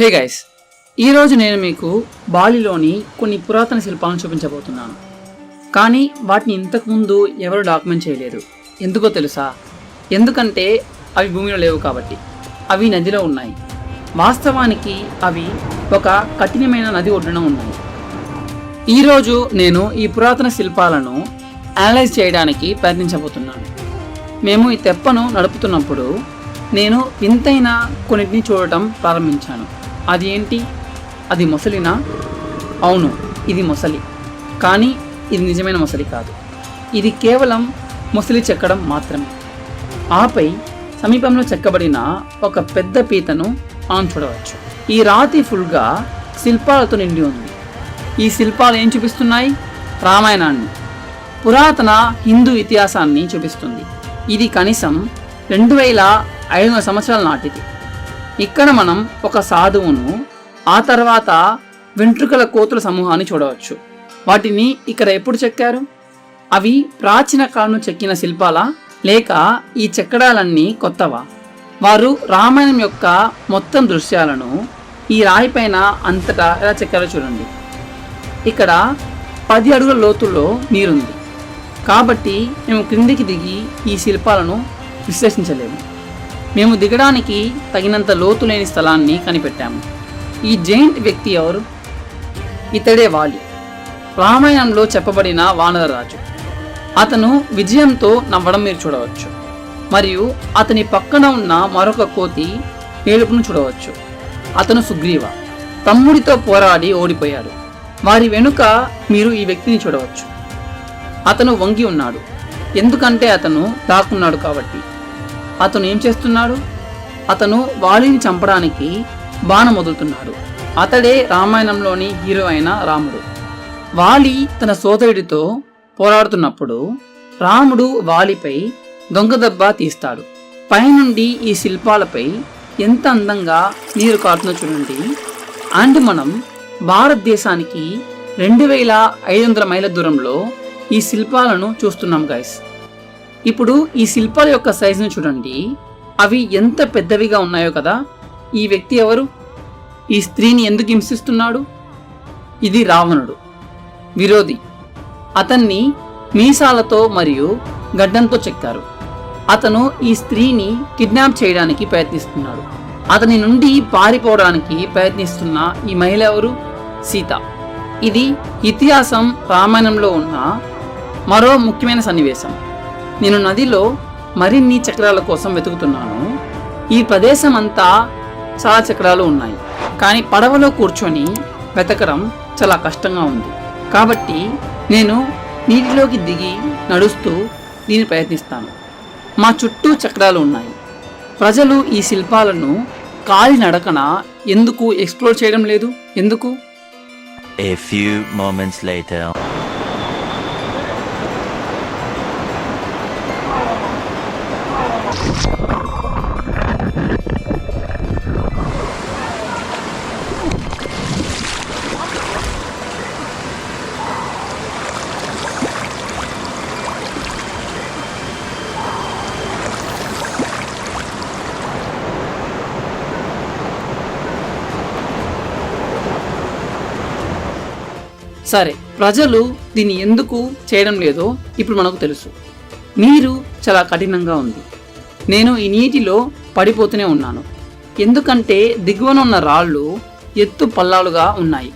Hey guys ఈరోజు నేను మీకు బాలిలోని కొన్ని పురాతన శిల్పాలను చూపించబోతున్నాను. కానీ వాటిని ఇంతకుముందు ఎవరు డాక్యుమెంట్ చేయలేరు ఎందుకో తెలుసా? ఎందుకంటే అవి భూమిలో లేవు కాబట్టి. అవి నదిలో ఉన్నాయి. వాస్తవానికి అవి ఒక కఠినమైన నది ఒడ్డున ఉన్నాయి. ఈరోజు నేను ఈ పురాతన శిల్పాలను అనలైజ్ చేయడానికి ప్రయత్నించబోతున్నాను. మేము ఈ తెప్పను నడుపుతున్నప్పుడు నేను వింతైన కొన్నిటిని చూడటం ప్రారంభించాను. అది ఏంటి అది మొసలినా? అవును ఇది మొసలి. కానీ ఇది నిజమైన మొసలి కాదు. ఇది కేవలం మొసలి చెక్కడం మాత్రమే. ఆపై సమీపంలో చెక్కబడిన ఒక పెద్ద పీతను మనం చూడవచ్చు. ఈ రాతి ఫుల్గా శిల్పాలతో నిండి ఉంది. ఈ శిల్పాలు ఏం చూపిస్తున్నాయి? రామాయణాన్ని. పురాతన హిందూ ఇతిహాసాన్ని చూపిస్తుంది. ఇది కనీసం రెండు వేల ఐదు వందల సంవత్సరాల నాటిది. ఇక్కడ మనం ఒక సాధువును ఆ తర్వాత వెంట్రుకల కోతుల సమూహాన్ని చూడవచ్చు. వాటిని ఇక్కడ ఎప్పుడు చెక్కారు? అవి ప్రాచీన కాలంలో చెక్కిన శిల్పాలా? లేక ఈ చెక్కడాలన్నీ కొత్తవా? వారు రామాయణం యొక్క మొత్తం దృశ్యాలను ఈ రాయిపైన అంతటా ఎలా చెక్కారో చూడండి. ఇక్కడ పది అడుగుల లోతుల్లో నీరుంది. కాబట్టి మేము క్రిందికి దిగి ఈ శిల్పాలను విశ్లేషించలేము. మేము దిగడానికి తగినంత లోతు లేని స్థలాన్ని కనిపెట్టాము. ఈ జైంట్ వ్యక్తి ఎవరు? ఇతడే వాలి రామాయణంలో చెప్పబడిన వానరరాజు అతను విజయంతో నవ్వడం మీరు చూడవచ్చు. మరియు అతని పక్కన ఉన్న మరొక కోతి ఏడుపును చూడవచ్చు. అతను సుగ్రీవ. తమ్ముడితో పోరాడి ఓడిపోయాడు. వారి వెనుక మీరు ఈ వ్యక్తిని చూడవచ్చు. అతను వంగి ఉన్నాడు. ఎందుకంటే అతను దాక్కున్నాడు కాబట్టి. అతను ఏం చేస్తున్నాడు? అతను వాలిని చంపడానికి బాణం వదులుతున్నాడు అతడే రామాయణంలోని హీరో అయిన రాముడు. వాలి తన సోదరుడితో పోరాడుతున్నప్పుడు రాముడు వాలిపై దొంగ దెబ్బ తీస్తాడు. పైనుండి ఈ శిల్పాలపై ఎంత అందంగా నీరు కారుతున్న చూడండి. అండ్ మనం భారతదేశానికి రెండు వేల ఐదు వందల మైళ్ళ దూరంలో ఈ శిల్పాలను చూస్తున్నాం గైస్ ఇప్పుడు ఈ శిల్పాల యొక్క సైజును చూడండి. అవి ఎంత పెద్దవిగా ఉన్నాయో కదా. ఈ వ్యక్తి ఎవరు? ఈ స్త్రీని ఎందుకు హింసిస్తున్నాడు? ఇది రావణుడు. విరోధి. అతన్ని మీసాలతో మరియు గడ్డంతో చెక్కారు. అతను ఈ స్త్రీని కిడ్నాప్ చేయడానికి ప్రయత్నిస్తున్నాడు. అతని నుండి పారిపోవడానికి ప్రయత్నిస్తున్న ఈ మహిళ ఎవరు? సీత. ఇది ఇతిహాసం రామాయణంలో ఉన్న మరో ముఖ్యమైన సన్నివేశం. నేను నదిలో మరిన్ని చక్రాల కోసం వెతుకుతున్నాను. ఈ ప్రదేశం అంతా చాలా చక్రాలు ఉన్నాయి. కానీ పడవలో కూర్చొని వెతకడం చాలా కష్టంగా ఉంది. కాబట్టి నేను నీటిలోకి దిగి నడుస్తూ దీన్ని ప్రయత్నిస్తాను. మా చుట్టూ చక్రాలు ఉన్నాయి. ప్రజలు ఈ శిల్పాలను కాలి నడకన ఎందుకు ఎక్స్ప్లోర్ చేయడం లేదు? ఎందుకు? A few moments later. సరే ప్రజలు దీన్ని ఎందుకు చేయడం లేదో ఇప్పుడు మనకు తెలుసు. నీరు చాలా కఠినంగా ఉంది. నేను ఈ నీటిలో పడిపోతూనే ఉన్నాను. ఎందుకంటే దిగువన ఉన్న రాళ్ళు ఎత్తు పల్లాలుగా ఉన్నాయి.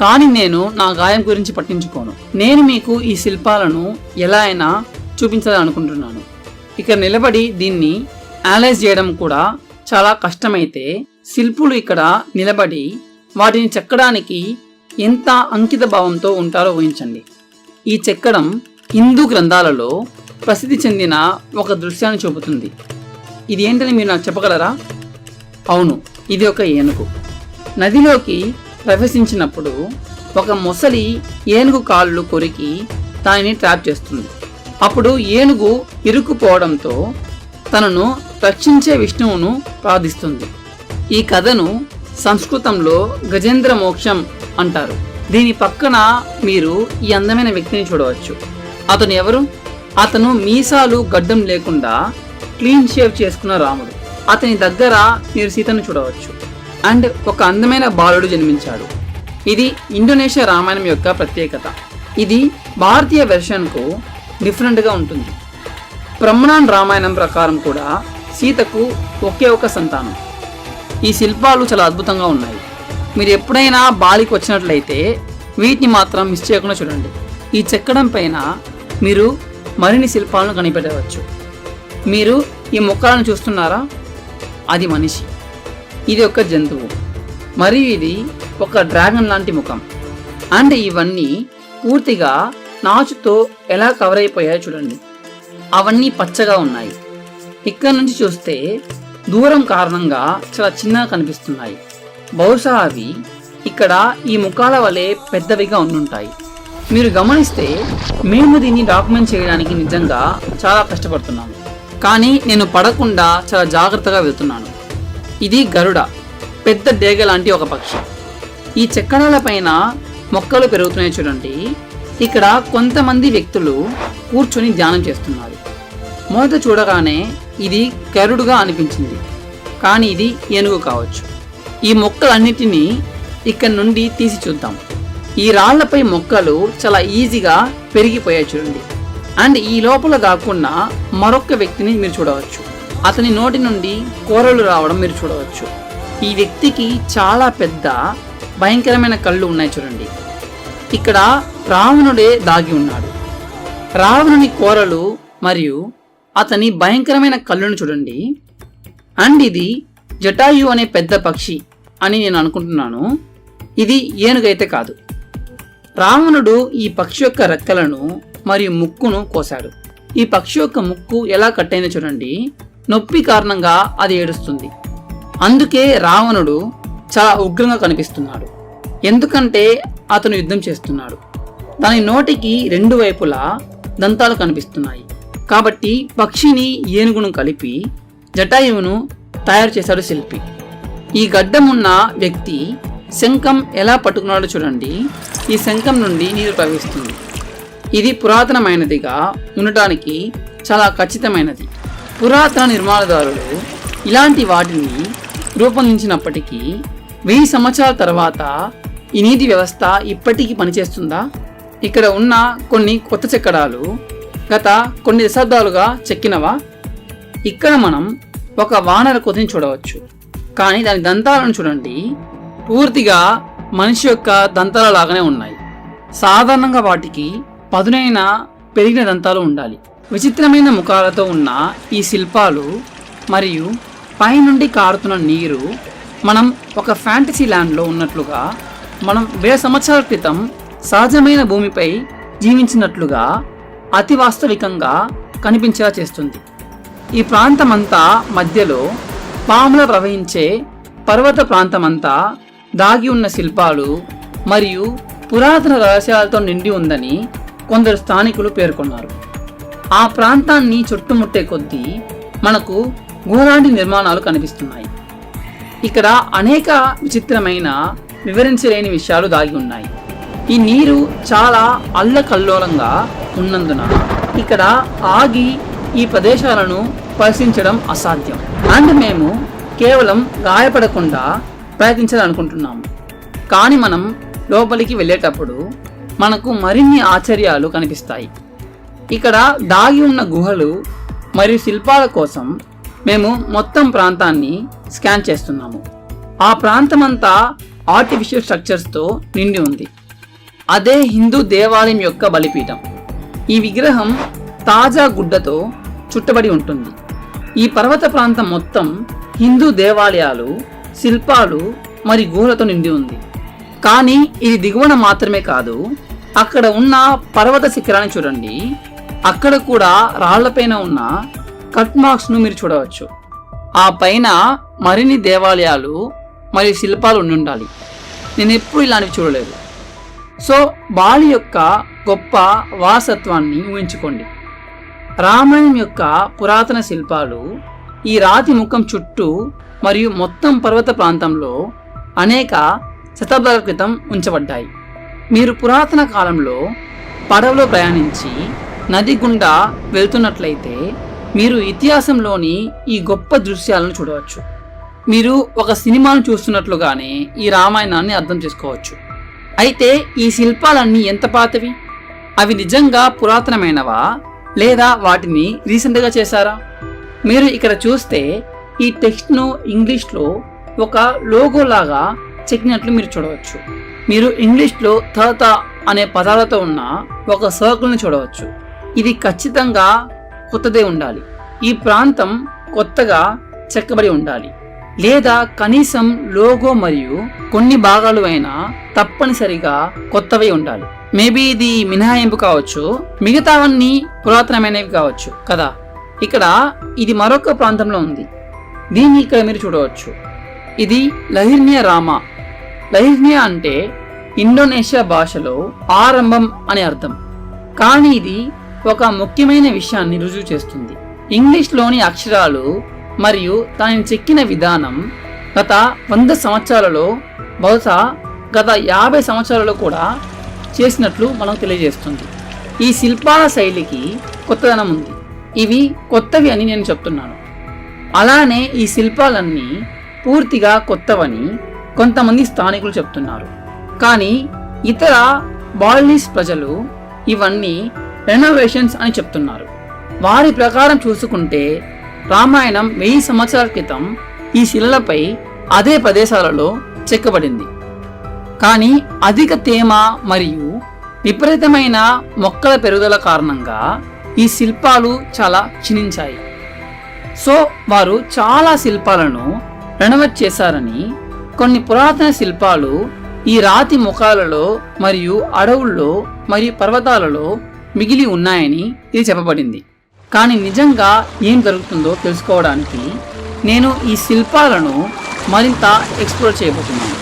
కానీ నేను నా గాయం గురించి పట్టించుకోను. నేను మీకు ఈ శిల్పాలను ఎలా అయినా చూపించాలనుకుంటున్నాను. ఇక్కడ నిలబడి దీన్ని అనలైజ్ చేయడం కూడా చాలా కష్టమైతే శిల్పులు ఇక్కడ నిలబడి వాటిని చెక్కడానికి ఎంత అంకిత భావంతో ఉంటారో ఊహించండి. ఈ చెక్కడం హిందూ గ్రంథాలలో ప్రసిద్ధి చెందిన ఒక దృశ్యాన్ని చూపుతుంది. ఇది ఏంటని మీరు నాకు చెప్పగలరా? అవును ఇది ఒక ఏనుగు. నదిలోకి ప్రవేశించినప్పుడు ఒక మొసలి ఏనుగు కాళ్ళు కొరికి దానిని ట్రాప్ చేస్తుంది. అప్పుడు ఏనుగు ఇరుక్కుపోవడంతో తనను రక్షించే విష్ణువును ప్రార్థిస్తుంది. ఈ కథను సంస్కృతంలో గజేంద్ర మోక్షం అంటారు. దీని పక్కన మీరు ఈ అందమైన వ్యక్తిని చూడవచ్చు. అతను ఎవరు? అతను మీసాలు గడ్డం లేకుండా క్లీన్ షేవ్ చేసుకున్న రాముడు. అతని దగ్గర మీరు సీతను చూడవచ్చు. అండ్ ఒక అందమైన బాలుడు జన్మించాడు. ఇది ఇండోనేషియా రామాయణం యొక్క ప్రత్యేకత. ఇది భారతీయ వెర్షన్కు డిఫరెంట్గా ఉంటుంది. బ్రహ్మణాన్ రామాయణం ప్రకారం కూడా సీతకు ఒకే ఒక సంతానం. ఈ శిల్పాలు చాలా అద్భుతంగా ఉన్నాయి. మీరు ఎప్పుడైనా బాలికి వచ్చినట్లయితే వీటిని మాత్రం మిస్ చేయకుండా చూడండి. ఈ చెక్కడం పైన మీరు మరిన్ని శిల్పాలను కనిపెట్టవచ్చు. మీరు ఈ మొక్కలను చూస్తున్నారా? అది మనిషి. ఇది ఒక జంతువు. మరియు ఇది ఒక డ్రాగన్ లాంటి ముఖం. అండ్ ఇవన్నీ పూర్తిగా నాచుతో ఎలా కవర్ అయిపోయాయో చూడండి. అవన్నీ పచ్చగా ఉన్నాయి. ఇక్కడ నుంచి చూస్తే దూరం కారణంగా చాలా చిన్నగా కనిపిస్తున్నాయి. బహుశా అవి ఇక్కడ ఈ ముఖాల వలె పెద్దవిగా ఉండుంటాయి. మీరు గమనిస్తే మేము దీన్ని డాక్యుమెంట్ చేయడానికి నిజంగా చాలా కష్టపడుతున్నాము కానీ నేను పడకుండా చాలా జాగ్రత్తగా వెళ్తున్నాను. ఇది గరుడ పెద్ద డేగ లాంటి ఒక పక్షి. ఈ చెక్కడాల పైన మొక్కలు పెరుగుతున్నాయి చూడండి. ఇక్కడ కొంతమంది వ్యక్తులు కూర్చొని ధ్యానం చేస్తున్నారు. మొదట చూడగానే ఇది గరుడుగా అనిపించింది. కానీ ఇది ఏనుగు కావచ్చు. ఈ మొక్కలన్నిటినీ ఇక్కడ నుండి తీసి చూద్దాం. ఈ రాళ్ళపై మొక్కలు చాలా ఈజీగా పెరిగిపోయాయి చూడండి. అండ్ ఈ లోపల దాక్కున్న మరొక వ్యక్తిని మీరు చూడవచ్చు. అతని నోటి నుండి కూరలు రావడం మీరు చూడవచ్చు. ఈ వ్యక్తికి చాలా పెద్ద భయంకరమైన కళ్ళు ఉన్నాయి చూడండి. ఇక్కడ రావణుడే దాగి ఉన్నాడు. రావణుని కోరలు మరియు అతని భయంకరమైన కళ్ళును చూడండి. అండ్ ఇది జటాయు అనే పెద్ద పక్షి. అని నేను అనుకుంటున్నాను. ఇది ఏనుగైతే కాదు. రావణుడు ఈ పక్షి యొక్క రెక్కలను మరియు ముక్కును కోశాడు. ఈ పక్షి యొక్క ముక్కు ఎలా కట్టయిందో చూడండి. నొప్పి కారణంగా అది ఏడుస్తుంది. అందుకే రావణుడు చాలా ఉగ్రంగా కనిపిస్తున్నాడు. ఎందుకంటే అతను యుద్ధం చేస్తున్నాడు. దాని నోటికి రెండు వైపులా దంతాలు కనిపిస్తున్నాయి. కాబట్టి పక్షిని ఏనుగును కలిపి జటాయువును తయారు చేశాడు శిల్పి. ఈ గడ్డం ఉన్న వ్యక్తి శంఖం ఎలా పట్టుకున్నాడో చూడండి. ఈ శంఖం నుండి నీరు ప్రవహిస్తుంది. ఇది పురాతనమైనదిగా ఉండటానికి చాలా ఖచ్చితమైనది. పురాతన నిర్మాణదారులు ఇలాంటి వాటిని రూపొందించినప్పటికీ వెయ్యి సంవత్సరాల తర్వాత ఈ నీటి వ్యవస్థ ఇప్పటికీ పనిచేస్తుందా? ఇక్కడ ఉన్న కొన్ని కొత్త చెక్కడాలు గత కొన్ని దశాబ్దాలుగా చెక్కినవా? ఇక్కడ మనం ఒక వానర కొతిని చూడవచ్చు. కానీ దాని దంతాలను చూడండి. పూర్తిగా మనిషి యొక్క దంతాల లాగానే ఉన్నాయి. సాధారణంగా వాటికి పదునైన పెరిగిన దంతాలు ఉండాలి. విచిత్రమైన ముఖాలతో ఉన్న ఈ శిల్పాలు మరియు పైనుండి కారుతున్న నీరు మనం ఒక ఫ్యాంటసీ ల్యాండ్లో ఉన్నట్లుగా మనం వేల సంవత్సరాల క్రితం సహజమైన భూమిపై జీవించినట్లుగా అతి వాస్తవికంగా కనిపించేలా చేస్తుంది. ఈ ప్రాంతమంతా మధ్యలో పాముల ప్రవహించే పర్వత ప్రాంతమంతా దాగి ఉన్న శిల్పాలు మరియు పురాతన రహస్యాలతో నిండి ఉందని కొందరు స్థానికులు పేర్కొన్నారు. ఆ ప్రాంతాన్ని చుట్టుముట్టే కొద్దీ మనకు గోలాంటి నిర్మాణాలు కనిపిస్తున్నాయి. ఇక్కడ అనేక విచిత్రమైన వివరించలేని విషయాలు దాగి ఉన్నాయి. ఈ నీరు చాలా అల్లకల్లోలంగా ఉన్నందున ఇక్కడ ఆగి ఈ ప్రదేశాలను పరిశీలించడం అసాధ్యం. అండ్ మేము కేవలం గాయపడకుండా ప్రయత్నించాలనుకుంటున్నాము. కానీ మనం లోపలికి వెళ్ళేటప్పుడు మనకు మరిన్ని ఆశ్చర్యాలు కనిపిస్తాయి. ఇక్కడ దాగి ఉన్న గుహలు మరియు శిల్పాల కోసం మేము మొత్తం ప్రాంతాన్ని స్కాన్ చేస్తున్నాము. ఆ ప్రాంతమంతా ఆర్టిఫిషియల్ స్ట్రక్చర్స్తో నిండి ఉంది. అదే హిందూ దేవాలయం యొక్క బలిపీఠం. ఈ విగ్రహం తాజా గుడ్డతో చుట్టబడి ఉంటుంది. ఈ పర్వత ప్రాంతం మొత్తం హిందూ దేవాలయాలు శిల్పాలు మరి గుహలతో నిండి ఉంది. కానీ ఇది దిగువన మాత్రమే కాదు అక్కడ ఉన్న పర్వత శిఖరాన్ని చూడండి. అక్కడ కూడా రాళ్ళపైన ఉన్న కట్ మార్క్స్ను మీరు చూడవచ్చు. ఆ పైన మరిన్ని దేవాలయాలు మరియు శిల్పాలు ఉండి ఉండాలి. నేను ఎప్పుడు ఇలాంటివి చూడలేదు. సో బాలి యొక్క గొప్ప వారసత్వాన్ని ఊహించుకోండి. రామాయణం యొక్క పురాతన శిల్పాలు ఈ రాతి ముఖం చుట్టూ మరియు మొత్తం పర్వత ప్రాంతంలో అనేక శతాబ్దాల క్రితం ఉంచబడ్డాయి. మీరు పురాతన కాలంలో పడవలో ప్రయాణించి నది గుండా వెళ్తున్నట్లయితే మీరు ఇతిహాసంలోని ఈ గొప్ప దృశ్యాలను చూడవచ్చు. మీరు ఒక సినిమాను చూస్తున్నట్లుగానే ఈ రామాయణాన్ని అర్థం చేసుకోవచ్చు. అయితే ఈ శిల్పాలన్నీ ఎంత పాతవి? అవి నిజంగా పురాతనమైనవా? లేదా వాటిని రీసెంట్గా చేశారా? మీరు ఇక్కడ చూస్తే ఈ టెక్స్ట్ను ఇంగ్లీష్లో ఒక లోగో లాగా చెక్కినట్లు మీరు చూడవచ్చు. మీరు ఇంగ్లీష్లో థత అనే పదాలతో ఉన్న ఒక సర్కిల్ని చూడవచ్చు. ఇది ఖచ్చితంగా కొత్తదే ఉండాలి. ఈ ప్రాంతం కొత్తగా చెక్కబడి ఉండాలి. లేదా కనీసం లోగో మరియు కొన్ని భాగాలు అయినా తప్పనిసరిగా కొత్తవి ఉండాలి. మేబీ ఇది మినహాయింపు కావచ్చు మిగతావన్నీ పురాతనమైనవి కావచ్చు కదా? ఇక్కడ ఇది మరొక ప్రాంతంలో ఉంది. దీన్ని ఇక్కడ మీరు చూడవచ్చు. ఇది లహిర్నియా రామా. లహిర్నియా అంటే ఇండోనేషియా భాషలో ఆరంభం అని అర్థం. కానీ ఇది ఒక ముఖ్యమైన విషయాన్ని రుజువు చేస్తుంది. ఇంగ్లీష్లోని అక్షరాలు మరియు దానిని చెక్కిన విధానం గత వంద సంవత్సరాలలో బహుశా గత యాభై సంవత్సరాలలో కూడా చేసినట్లు మనకు తెలియజేస్తుంది. ఈ శిల్పాల శైలికి కొత్తదనం ఉంది. ఇవి కొత్తవి అని నేను చెప్తున్నాను. అలానే ఈ శిల్పాలన్నీ పూర్తిగా కొత్తవని కొంతమంది స్థానికులు చెప్తున్నారు. కానీ ఇతర బాల్నీస్ ప్రజలు ఇవన్నీ రెనోవేషన్స్ అని చెప్తున్నారు. వారి ప్రకారం చూసుకుంటే రామాయణం వెయ్యి సంవత్సరాల క్రితం ఈ శిలలపై అదే ప్రదేశాలలో చెక్కబడింది. కానీ అధిక తేమ మరియు విపరీతమైన మొక్కల పెరుగుదల కారణంగా ఈ శిల్పాలు చాలా క్షీణించాయి. సో వారు చాలా శిల్పాలను రెనోవేట్ చేశారని కొన్ని పురాతన శిల్పాలు ఈ రాతి ముఖాలలో మరియు అడవుల్లో మరియు పర్వతాలలో మిగిలి ఉన్నాయని ఇది చెప్పబడింది. కానీ నిజంగా ఏం జరుగుతుందో తెలుసుకోవడానికి నేను ఈ శిల్పాలను మరింత ఎక్స్ప్లోర్ చేయబోతున్నాను.